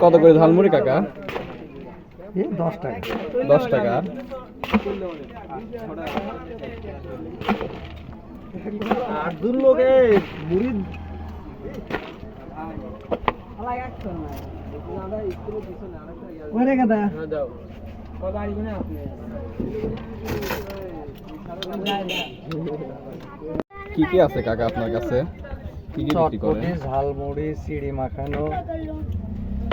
কত করে ঝালমুড়ি কাকা? দশ টাকা। দশ টাকা। লোকে মুড়ি কি কি আছে কাকা আপনার কাছে? কি কি বিক্রি করে ঝালমুড়ি চিড়ি মাখানো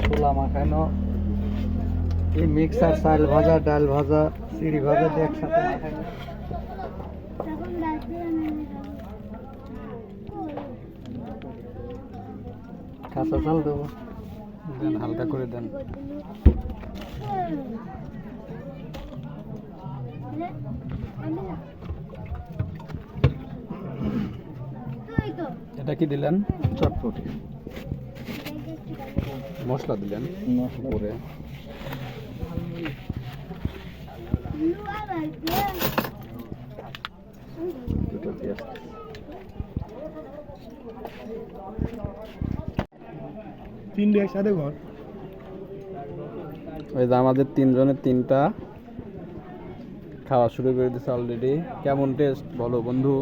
ছোলা মাখানো। এই মিক্সার চাল ভাজা ডাল ভাজা চিড়ি ভাজা দিয়ে একসাথে মাখানো কাঁচা চাল দেবো। দেন হালকা করে দেন। এটা কি দিলেন? চটপটি। মশলা দিলেন। মশলা। উপরে তিনটে একসাথে ঘর। ওই যে আমাদের তিনজনের তিনটা খাওয়া শুরু করে দিচ্ছে অলরেডি কেমন টেস্ট বলো বন্ধু?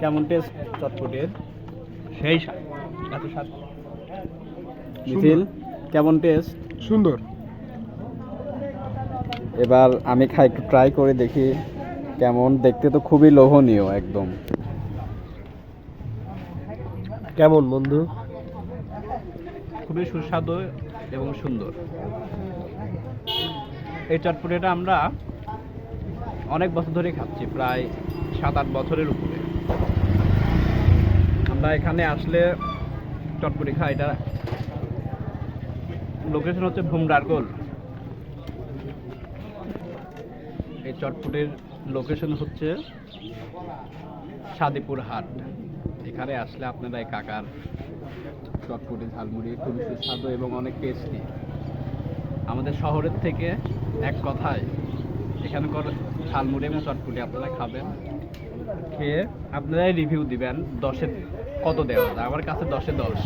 কেমন টেস্ট চটপটের? সেই এত স্বাদ। মিথিল কেমন টেস্ট সুন্দর। এবার আমি খাই একটু ট্রাই করে দেখি কেমন। দেখতে তো খুবই লোভনীয় একদম। কেমন বন্ধু? খুবই সুস্বাদু এবং সুন্দর। এই চটপটিটা আমরা অনেক বছর ধরে খাচ্ছি প্রায় সাত আট বছরের উপরে। আমরা এখানে আসলে চটপটি খাই এটা লোকেশন হচ্ছে ভুমডারগোল এই চটপটির লোকেশন হচ্ছে সাদিপুর হাট। এখানে আসলে আপনারা এই কাকার চটপটি, ঝালমুড়ি খুবই সুস্বাদু এবং অনেক টেস্টি আমাদের শহরের থেকে এক কথায়, এখানকার ঝালমুড়ি এবং চটপটি আপনারা খাবেন। খেয়ে আপনারাই রিভিউ দিবেন দশে কত দেওয়া যায়। আমার কাছে দশে দশ।